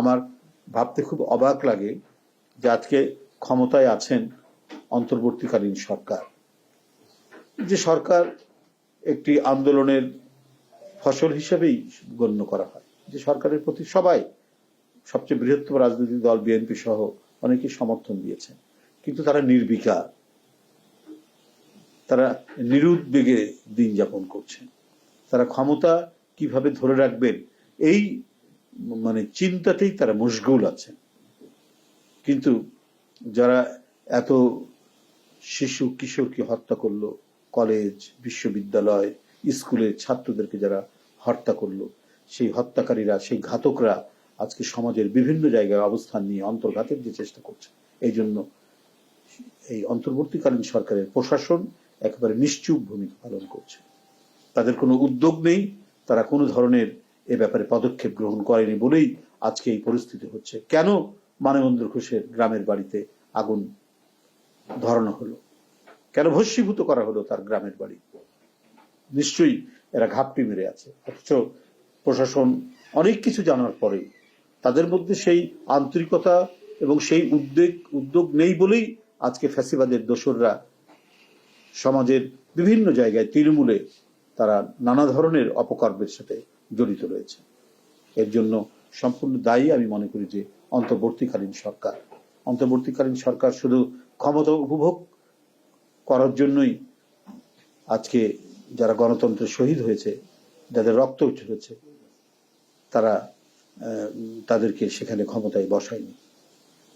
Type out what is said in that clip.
আমার ভাবতে খুব অবাক লাগে যে আজকে ক্ষমতায় আছেন অন্তর্বর্তীকালীন সরকার। যে সরকার একটি আন্দোলনের ফসল হিসেবেই গণ্য করা হয়। যে সরকারের প্রতি সবাই সবচেয়ে বৃহত্তম রাজনৈতিক দল বিএনপি সহ অনেকেই সমর্থন দিয়েছেন। কিন্তু তারা নির্বিকার, তারা নিরুদ্বেগে দিন যাপন করছেন। তারা ক্ষমতা কীভাবে ধরে রাখবেন, এই মানে চিন্তাতেই তারা মশগুল আছেন। কিন্তু যারা এত শিশু কিশোরকে হত্যা করল, কলেজ, বিশ্ববিদ্যালয়, স্কুলের ছাত্রদেরকে যারা হত্যা করল, সেই হত্যাকারীরা, সেই ঘাতকরা আজকে সমাজের বিভিন্ন জায়গায় অবস্থান নিয়ে অন্তর্ঘাতের যে চেষ্টা করছে, এই জন্য এই অন্তর্বর্তীকালীন সরকারের প্রশাসন একেবারে নিশ্চুপ ভূমিকা পালন করছে। তাদের কোনো উদ্যোগ নেই, তারা কোনো ধরনের এ ব্যাপারে পদক্ষেপ গ্রহণ করেনি বলেই আজকে এই পরিস্থিতি হচ্ছে। কেন মানবেন্দ্র ঘোষের গ্রামের বাড়িতে আগুন ধরানো হলো? কেন ভস্মীভূত করা হলো তার গ্রামের বাড়ি? নিশ্চয়ই এরা ঘাপটি মেরে আছে। অথচ প্রশাসন অনেক কিছু জানার পরে তাদের মধ্যে সেই আন্তরিকতা এবং সেই উদ্বেগ, উদ্যোগ নেই বলেই আজকে ফ্যাসিবাদের দোসররা সমাজের বিভিন্ন জায়গায় তৃণমূলে তারা নানা ধরনের অপকর্মের সাথে জড়িত রয়েছে। এর জন্য সম্পূর্ণ দায়ী আমি মনে করি যে অন্তর্বর্তীকালীন সরকার। অন্তর্বর্তীকালীন সরকার শুধু ক্ষমতা উপভোগ করার জন্যই আজকে যারা গণতন্ত্রের শহীদ হয়েছে, যাদের রক্ত উঠেছে তারা তাদেরকে সেখানে ক্ষমতায় বসায়নি।